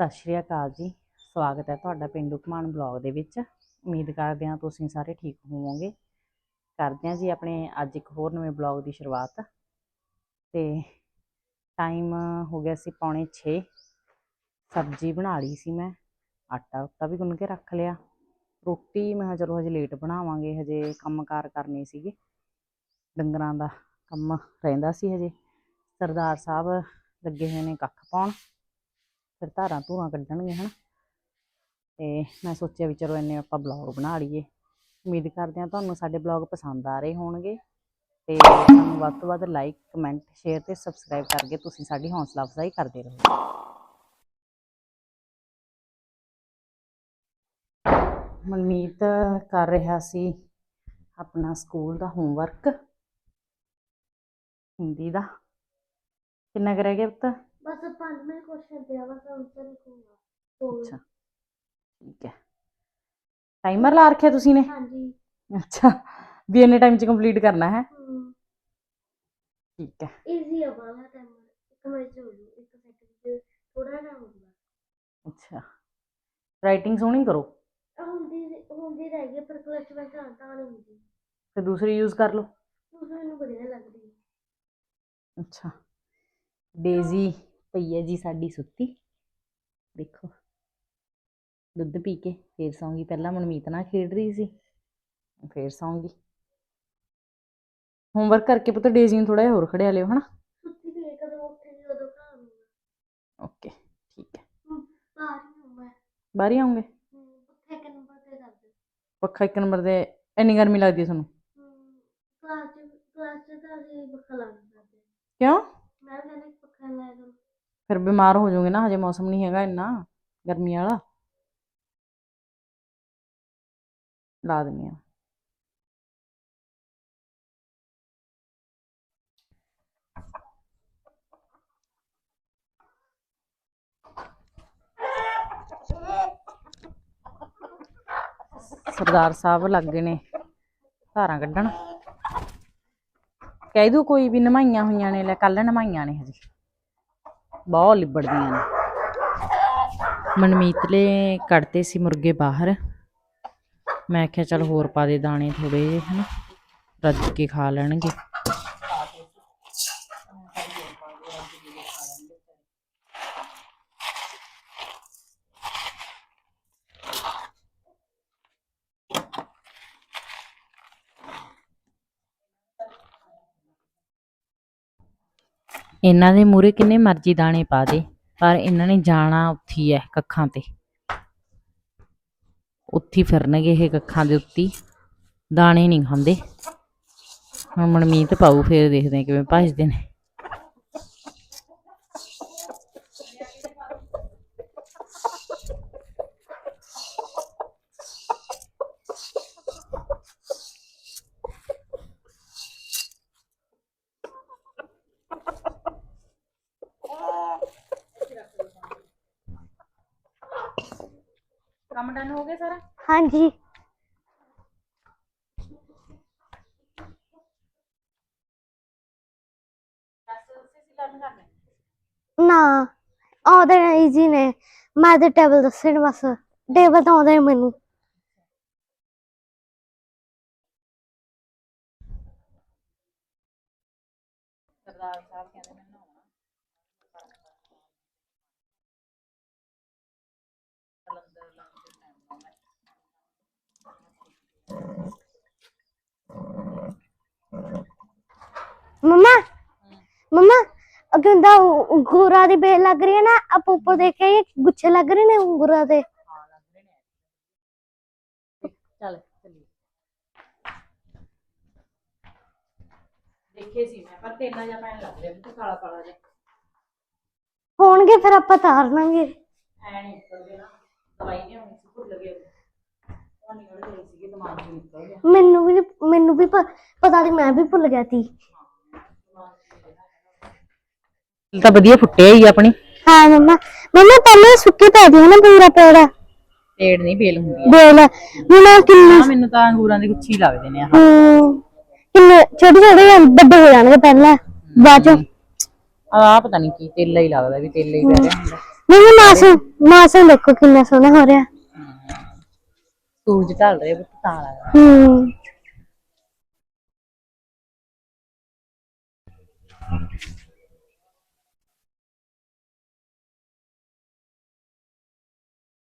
ਸਤਿ ਸ਼੍ਰੀ ਅਕਾਲ ਜੀ। ਸਵਾਗਤ ਹੈ ਤੁਹਾਡਾ ਪਿੰਡੂ ਘਮਾਣ ਬਲੌਗ ਦੇ ਵਿੱਚ। ਉਮੀਦ ਕਰਦੇ ਹਾਂ ਤੁਸੀਂ ਸਾਰੇ ਠੀਕ ਹੋਵੋਗੇ। ਕਰਦੇ ਹਾਂ ਜੀ ਆਪਣੇ ਅੱਜ ਇੱਕ ਹੋਰ ਨਵੇਂ ਬਲੌਗ ਦੀ ਸ਼ੁਰੂਆਤ। ਤੇ ਟਾਈਮ ਹੋ ਗਿਆ ਸੀ ਪੌਣੇ 6 ਸਬਜ਼ੀ ਬਣਾ ਲਈ ਸੀ ਮੈਂ। ਆਟਾ ਉਟਾ ਵੀ ਗੁੰਨ ਕੇ ਰੱਖ ਲਿਆ। ਰੋਟੀ ਮੈਂ ਕਿਹਾ ਚਲੋ ਹਜੇ ਲੇਟ ਬਣਾਵਾਂਗੇ। ਹਜੇ ਕੰਮਕਾਰ ਕਰਨੇ ਸੀਗੇ। ਡੰਗਰਾਂ ਦਾ ਕੰਮ ਰਹਿੰਦਾ ਸੀ ਹਜੇ। ਸਰਦਾਰ ਸਾਹਿਬ ਲੱਗੇ ਹੋਏ ਨੇ ਕੱਖ ਪਾਉਣ। ਫਿਰ ਧਾਰਾਂ ਧੂਰਾਂ ਕੱਢਣਗੇ ਹਨਾ? ਤੇ ਮੈਂ ਸੋਚਿਆ ਵੀ ਚਲੋ ਇੰਨੇ ਆਪਾਂ ਬਲੌਗ ਬਣਾ ਲਈਏ। ਉਮੀਦ ਕਰਦੇ ਹਾਂ ਤੁਹਾਨੂੰ ਸਾਡੇ ਬਲੌਗ ਪਸੰਦ ਆ ਰਹੇ ਹੋਣਗੇ। ਤੇ ਸਾਨੂੰ ਵੱਧ ਤੋਂ ਵੱਧ ਲਾਈਕ ਕਮੈਂਟ ਸ਼ੇਅਰ ਤੇ ਸਬਸਕ੍ਰਾਈਬ ਕਰਕੇ ਤੁਸੀਂ ਸਾਡੀ ਹੌਸਲਾ ਅਫਜ਼ਾਈ ਕਰਦੇ ਰਹੋ। ਮਨਮੀਤ ਕਰ ਰਿਹਾ ਸੀ ਆਪਣਾ ਸਕੂਲ ਦਾ ਹੋਮਵਰਕ ਹਿੰਦੀ ਦਾ। ਕਿੰਨਾ ਕੁ ਰਹਿ ਗਿਆ ਪੁੱਤ? ਬਸ ਪੰਜਵੇਂ ਕੁਐਸਚਨ ਪਿਆ ਬਸ ਆਨਸਰ ਲਿਖੂੰਗਾ ਹੋਰ ਅੱਛਾ ਠੀਕ ਹੈ ਟਾਈਮਰ ਲਾ ਰੱਖਿਆ ਤੁਸੀਂ ਨੇ ਹਾਂਜੀ ਅੱਛਾ ਵੀ ਇੰਨੇ ਟਾਈਮ ਚ ਕੰਪਲੀਟ ਕਰਨਾ ਹੈ ਹਮ ਠੀਕ ਹੈ ਈਜ਼ੀ ਆ ਬਾਲਾ ਟਾਈਮ ਇੱਕ ਮਿੰਟ ਚ ਹੋ ਜੂ ਇੱਕ ਸੈਕਿੰਡ ਚ ਥੋੜਾ ਜਿਹਾ ਹੋ ਜੂਗਾ ਅੱਛਾ ਰਾਈਟਿੰਗ ਸੋਹਣੀ ਕਰੋ ਆਹ ਹੁੰਦੀ ਹੁੰਦੀ ਰਹਿ ਗਈ ਪਰ ਕਲਚ ਵਿੱਚ ਤਾਂ ਤਾਂ ਨਹੀਂ ਹੁੰਦੀ ਤੇ ਦੂਸਰੀ ਯੂਜ਼ ਕਰ ਲਓ ਉਸ ਮੈਨੂੰ ਵਧੀਆ ਲੱਗਦੀ ਅੱਛਾ ਡੇਜ਼ੀ ਪਈ ਹੈ ਜੀ ਸਾਡੀ ਸੁੱਤੀ। ਦੇਖੋ। ਦੁੱਧ ਪੀ ਕੇ ਫੇਰ ਸੌਂਗੀ। ਪਹਿਲਾਂ ਮਨਮੀਤ ਨਾਲ ਖੇਡ ਰਹੀ ਸੀ ਫੇਰ ਸੌਂਗੀ। ਹੋਮਵਰਕ ਕਰਕੇ ਪੁੱਤ ਡੇਜ਼ੀ ਨੂੰ ਥੋੜਾ ਜਿਹਾ ਹੋਰ ਖੜਿਆ ਲਿਓ ਹਨਾ? ਸੁੱਤੀ ਘਰ ਓਕੇ ਠੀਕ ਹੈ। ਬਾਹਰ ਹੀ ਆਉਂਗੇ ਉੱਥੇ ਇੱਕ ਨੰਬਰ ਤੇ ਕਰ ਦੇ ਪੱਖਾ ਇੱਕ ਨੰਬਰ ਦੇ ਇੰਨੀ ਗਰਮੀ ਲੱਗਦੀ ਹੈ ਤੁਹਾਨੂੰ? ਕਲਾਸ ਚ ਕਲਾਸ ਚ ਤਾਂ ਅਸੀਂ ਪੱਖਾ ਲਾ ਨਹੀਂ ਸਕਦੇ ਕਿਉਂ? ਮੈਂ ਕਹਿੰਦਾ ਪੱਖਾ ਲਾਇਆ ਫਿਰ ਬਿਮਾਰ ਹੋ ਜਾਓਗੇ ਨਾ, ਹਜੇ ਮੌਸਮ ਨਹੀਂ ਹੈਗਾ ਇੰਨਾ, ਗਰਮੀ ਵਾਲਾ। ਲਾ ਦਿੰਨੀ ਆ। ਸਰਦਾਰ ਸਾਹਿਬ ਲੱਗ ਨੇ, ਧਾਰਾਂ ਕੱਢਣ। ਕਹਿ ਦੂ ਕੋਈ ਵੀ ਨਮਾਈਆਂ ਹੋਈਆਂ ਨੇ, ਲੈ ਕੱਲ ਨਮਾਈਆਂ ਨੇ ਹਜੇ। ਬਹੁਤ ਲਿਬੜਦੀਆਂ ਨੇ। ਮਨਮੀਤਲੇ ਕੱਢਤੇ ਸੀ ਮੁਰਗੇ ਬਾਹਰ। ਮੈਂ ਆਖਿਆ ਚਲ ਹੋਰ ਪਾ ਦੇ ਦਾਣੇ ਥੋੜੇ ਜਿਹੇ ਹਨਾ। ਰੱਜ ਕੇ ਖਾ ਲੈਣਗੇ। ਇਹਨਾਂ ਦੇ ਮੂਰੇ ਕਿੰਨੇ ਮਰਜ਼ੀ ਦਾਣੇ ਪਾ ਦੇ, ਪਰ ਇਹਨਾਂ ਨੇ ਜਾਣਾ ਉੱਥੀ ਹੈ ਕੱਖਾਂ ਤੇ। ਉੱਥੀ ਫਿਰਨਗੇ ਇਹ ਕੱਖਾਂ ਦੇ ਉੱਤੀ। ਦਾਣੇ ਨਹੀਂ ਖਾਂਦੇ। ਹੁਣ ਮਨਮੀਤ ਪਾਉ ਫੇਰ ਦੇਖਦੇ ਆ ਕਿਵੇਂ ਭੱਜਦੇ ਨੇ। ਕੰਮ ਡਨ ਹੋ ਗਿਆ ਸਾਰਾ? ਹਾਂਜੀ। ਨਾ, ਆਉਂਦੇ ਨੇ ਜੀ ਨੇ। ਮੈਂ ਤੇ ਟੇਬਲ ਦੱਸੇ ਨੇ ਬਸ। ਟੇਬਲ ਤਾਂ ਆਉਂਦੇ ਨੇ ਮੈਨੂੰ। ਮੰਮਾ ਮੰਮਾ ਅਗੰਦਾ ਅੰਗੂਰਾਂ ਦੀ ਬੇਲ ਲੱਗ ਰਹੀ ਹੈ ਨਾ ਆਪਾਂ ਉੱਪਰ ਦੇਖਿਆ ਇਹ ਗੁੱਛੇ ਲੱਗ ਰਹੇ ਨੇ ਅੰਗੂਰਾਂ ਦੇ। ਹਾਂ ਲੱਗ ਰਹੇ ਨੇ। ਚੱਲ ਚੱਲੀਏ। ਦੇਖੇ ਸੀ ਮੈਂ ਪਰ ਤੇਲਾ ਜਿਹਾ ਪੈਣ ਲੱਗ ਰਿਹਾ ਵੀ ਕਾਲਾ ਕਾਲਾ ਜਿਹਾ। ਹੋਣਗੇ ਫਿਰ ਆਪਾਂ ਤਾਰ ਲਾਂਗੇ ਐ ਨਹੀਂ ਨਿਕਲਦੇ ਨਾ ਦਵਾਈ ਨੇ ਹੁਣ ਸੀ ਭੁੱਲ ਗਏ। ਉਹ ਨਿਕਲ ਗਈ ਸੀਗੀ ਦਿਮਾਗ ਚੋਂ ਨਿਕਲ ਗਿਆ। ਮੈਨੂੰ ਵੀ ਮੈਨੂੰ ਵੀ ਪਤਾ ਨਹੀਂ ਮੈਂ ਵੀ ਭੁੱਲ ਗਿਆ ਸੀ। ਤਾਂ ਵਧੀਆ ਫੁੱਟਿਆ ਹੀ ਆਪਣੀ। ਹਾਂ ਮੰਮਾ। ਮੰਮਾ ਪਹਿਲੇ ਸੁੱਕੀ ਪੈ ਗਈ ਨਾ ਪੂਰਾ ਪੇੜਾ। ਪੇੜ ਨਹੀਂ ਬੇਲ ਹੁੰਦੀ। ਬੇਲ ਆਹ ਕਿੰਨੇ ਆ ਮੈਨੂੰ ਤਾਂ ਅੰਗੂਰਾਂ ਦੇ ਗੁੱਛੀ ਲੱਗਦੇ ਨੇ ਆਹ। ਹਮ, ਕਿੰਨੇ ਛੋਟੇ ਛੋਟੇ ਜਿਹੇ ਵੱਡੇ ਹੋ ਜਾਣਗੇ ਪਹਿਲਾਂ। ਬਾਅਦ ਚ। ਆਹ ਪਤਾ ਨਹੀਂ ਕੀ ਤੇਲਾ ਹੀ ਲੱਗਦਾ ਵੀ ਤੇਲਾ ਹੀ ਪੈ ਰਿਹਾ ਹੁੰਦਾ ਮੰਮਾ ਮਾਸੂਮ ਮਾਸੂਮ ਦੇਖੋ ਕਿੰਨਾ ਸੋਹਣਾ ਹੋ ਰਿਹਾ। ਸੂਰਜ ਢਲ ਰਿਹਾ ਪੁੱਤ ਤਾਂ ਲੱਗਦਾ। ਹੂੰ।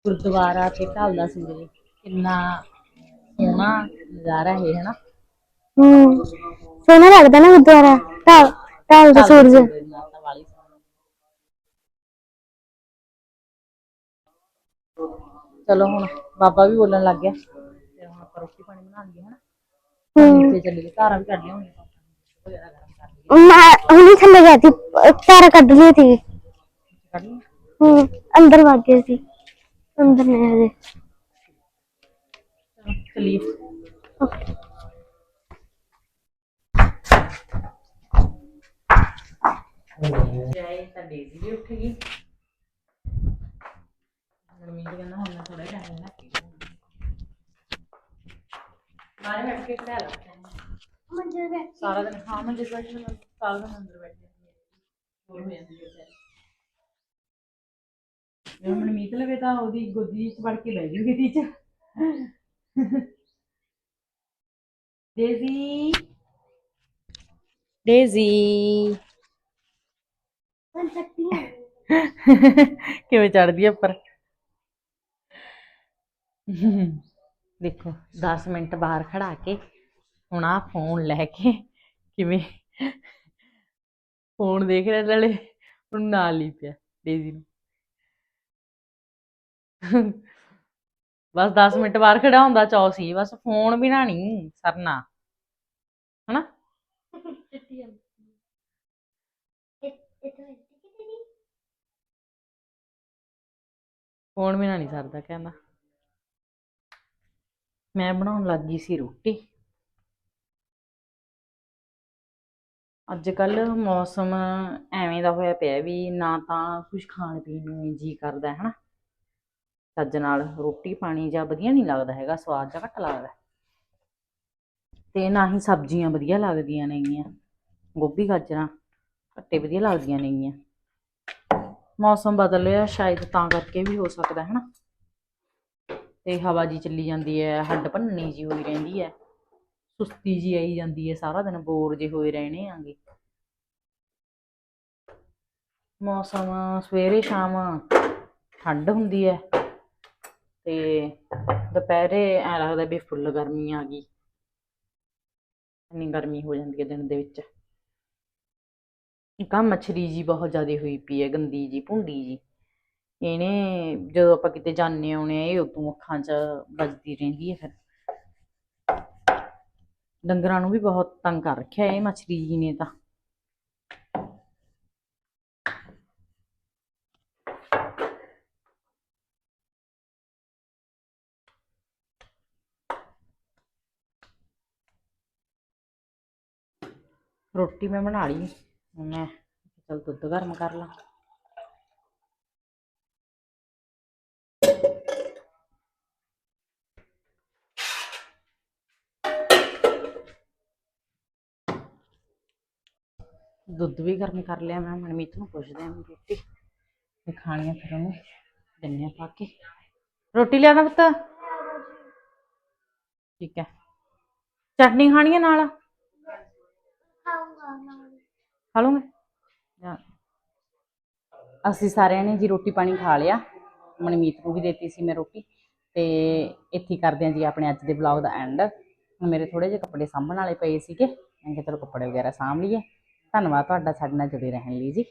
ਗੁਰਦੁਆਰਾ ਤੇ ਢਲਦਾ ਸੂਰਜ ਕਿੰਨਾ ਸੋਹਣਾ ਨਜ਼ਾਰਾ ਹੈ ਹਨਾ? ਹੂੰ ਸੋਹਣਾ ਲੱਗਦਾ ਨਾ ਗੁਰਦੁਆਰਾ ਢਾਲ ਢਾਲ ਦਾ ਸੂਰਜ। ਮਾਤਾ ਵਾਲੀ ਚਲੋ ਹੁਣ ਬਾਬਾ ਵੀ ਬੋਲਣ ਲੱਗ ਗਿਆ। ਤੇ ਹੁਣ ਆਪਾਂ ਰੋਟੀ ਪਾਣੀ ਬਣਾ ਲਈਏ ਹਨਾ? ਹੂੰ। ਨੀਚੇ ਚੱਲੀਏ ਧਾਰਾਂ ਵੀ ਕੱਢ ਲਿਆਉਂਗੇ ਵਗੈਰਾ ਗਰਮ ਕਰ ਲਈਏ। ਮੈਂ ਹੁਣੀ ਥੱਲੇ ਗਈ ਸੀ ਤਾਰਾ ਕੱਢ ਲਈ ਸੀ ਕੱਢ ਲਈਏ ਹੂੰ ਅੰਦਰ ਵਗ ਗਏ ਸੀ। ਅੰਦਰ ਨਹੀਂ ਹਜੇ ਚਲੋ ਚੱਲੀਏ। ਜਾਏ ਤਾਂ ਡੇਜ਼ੀ ਵੀ ਉੱਠ ਗਈ ਮਨਮੀਤ ਕਹਿੰਦਾ ਹੁਣ ਮੈਂ ਥੋੜਾ ਟਾਈਮ ਨਾ ਮਾਰੇ ਬੈਠ ਕੇ ਖੜਾ ਲਾ ਸਾਰਾ ਦਿਨ ਹਾਂ ਮੈਂ ਵਜੇ ਨਾਲ ਸਾਰਾ ਦਿਨ ਅੰਦਰ ਬੈਠੀ ਹੁੰਦੀ ਹੈ। ਹੋਰ ਹੋ ਜਾਂਦੀ ਹੈ ਮੈਂ ਮਨਮੀਤ ਲਵੇ ਤਾਂ ਉਹਦੀ ਗੋਦੀ ਚ ਵੜ ਕੇ ਬਹਿ ਜੂਗੀ ਤੀ ਚ। ਡੇਜ਼ੀ। ਡੇਜ਼ੀ। ਕਿਵੇਂ ਚੜਦੀ ਆ ਉੱਪਰ? ਦੇਖੋ 10 ਮਿੰਟ ਬਾਹਰ ਖੜਾ ਕੇ ਹੁਣ ਆ ਫੋਨ ਲੈ ਕੇ ਕਿਵੇਂ ਫੋਨ ਦੇਖ ਰਿਹਾ ਨਾਲੇ ਹੁਣ ਨਾਲ ਹੀ ਪਿਆ ਡੇਜ਼ੀ ਨੂੰ। ਬਸ 10 ਮਿੰਟ ਬਾਹਰ ਖੜਾ ਹੁੰਦਾ ਚੌ ਸੀ ਬਸ ਫੋਨ ਵੀ ਨਾ ਨਹੀਂ ਸਰਨਾ ਹਨਾ? ਫੋਨ ਵੀ ਨਾ ਨਹੀਂ ਸਰਦਾ ਕਹਿੰਦਾ। ਮੈਂ ਬਣਾਉਣ ਲੱਗੀ ਸੀ ਰੋਟੀ। ਅੱਜ ਕੱਲ ਮੌਸਮ ਐਵੇਂ ਦਾ ਹੋਇਆ ਪਿਆ ਵੀ ਨਾ ਤਾਂ ਕੁਝ ਖਾਣ ਪੀਣ ਨੂੰ ਜੀ ਕਰਦਾ ਹੈ ਹਨਾ? ਚੱਜ ਨਾਲ ਰੋਟੀ ਪਾਣੀ ਜਾਂ ਵਧੀਆ ਨਹੀਂ ਲੱਗਦਾ ਹੈਗਾ, ਸਵਾਦ ਜਾਂ ਘੱਟ ਲੱਗਦਾ ਤੇ ਨਾ ਹੀ ਸਬਜ਼ੀਆਂ ਵਧੀਆ ਲੱਗਦੀਆਂ ਨੇਗੀਆਂ, ਗੋਭੀ, ਗਾਜਰਾਂ ਘੱਟੇ ਵਧੀਆ ਲੱਗਦੀਆਂ ਨੇਗੀਆਂ। ਮੌਸਮ ਬਦਲ ਰਿਹਾ, ਸ਼ਾਇਦ ਤਾਂ ਕਰਕੇ ਵੀ ਹੋ ਸਕਦਾ ਹੈ ਨਾ ਤੇ ਹਵਾ ਜੀ ਚੱਲੀ ਜਾਂਦੀ ਹੈ, ਹੱਡ ਭੰਨੀ ਜੀ ਹੋਈ ਰਹਿੰਦੀ ਹੈ, ਸੁਸਤੀ ਜੀ ਆਈ ਜਾਂਦੀ ਹੈ, ਸਾਰਾ ਦਿਨ ਬੋਰ ਜੇ ਹੋਏ ਰਹਿਣੇ ਆਂਗੇ। ਮੌਸਮ ਸਵੇਰੇ ਸ਼ਾਮ ਠੰਡ ਹੁੰਦੀ ਹੈ ਤੇ ਦੁਪਹਿਰੇ ਐ ਲੱਗਦਾ ਵੀ ਫੁੱਲ ਗਰਮੀ ਆ ਗਈ। ਇੰਨੀ ਗਰਮੀ ਹੋ ਜਾਂਦੀ ਹੈ ਦਿਨ ਦੇ ਵਿੱਚ। ਇੱਕ ਆਹ ਮੱਛਰੀ ਜੀ ਬਹੁਤ ਜ਼ਿਆਦਾ ਹੋਈ ਪਈ ਹੈ, ਗੰਦੀ ਜੀ ਭੁੰਡੀ ਜੀ ਇਹਨੇ ਜਦੋਂ ਆਪਾਂ ਕਿਤੇ ਜਾਂਦੇ ਆਉਣੇ ਆ, ਇਹ ਉਦੋਂ ਅੱਖਾਂ 'ਚ ਵੱਜਦੀ ਰਹਿੰਦੀ ਹੈ ਫਿਰ। ਡੰਗਰਾਂ ਨੂੰ ਵੀ ਬਹੁਤ ਤੰਗ ਕਰ ਰੱਖਿਆ ਇਹ ਮੱਛਰੀ ਜੀ ਨੇ ਤਾਂ। ਰੋਟੀ ਮੈਂ ਬਣਾ ਲਈ। ਹੁਣ ਮੈਂ ਚਲ ਦੁੱਧ ਗਰਮ ਕਰ ਲਾਂ। ਦੁੱਧ ਵੀ ਗਰਮ ਕਰ ਲਿਆ ਮੈਂ ਮਨਮੀਤ ਨੂੰ ਪੁੱਛਦੇ ਆਂ ਰੋਟੀ। ਤੇ ਖਾਣੀ ਆ ਫਿਰ ਉਹਨੂੰ ਦਿੰਨੇ ਆ ਪਾ ਕੇ। ਰੋਟੀ ਲਿਆਦਾ ਪੁੱਤ? ਠੀਕ ਹੈ। ਚਟਨੀ ਖਾਣੀ ਹੈ ਨਾਲ? ਖਾ ਲਓਗੇ ਅਸੀਂ ਸਾਰਿਆਂ ਨੇ ਜੀ ਰੋਟੀ ਪਾਣੀ ਖਾ ਲਿਆ। ਮਨਮੀਤ ਨੂੰ ਵੀ ਦਿੱਤੀ ਸੀ ਮੈਂ ਰੋਟੀ। ਤੇ ਇੱਥੇ ਹੀ ਕਰਦੇ ਹਾਂ ਜੀ ਆਪਣੇ ਅੱਜ ਦੇ ਵਲੌਗ ਦਾ ਐਂਡ ਮੇਰੇ ਥੋੜੇ ਜਿਹੇ ਕੱਪੜੇ ਸਾਂਭਣ ਵਾਲੇ ਪਏ ਸੀਗੇ। ਮੈਂ ਕਿਹਾ ਚਲੋ ਕੱਪੜੇ ਵਗੈਰਾ ਸਾਂਭ ਲਈਏ। ਧੰਨਵਾਦ ਤੁਹਾਡਾ ਸਾਡੇ ਨਾਲ ਜੁੜੇ ਰਹਿਣ ਲਈ ਜੀ।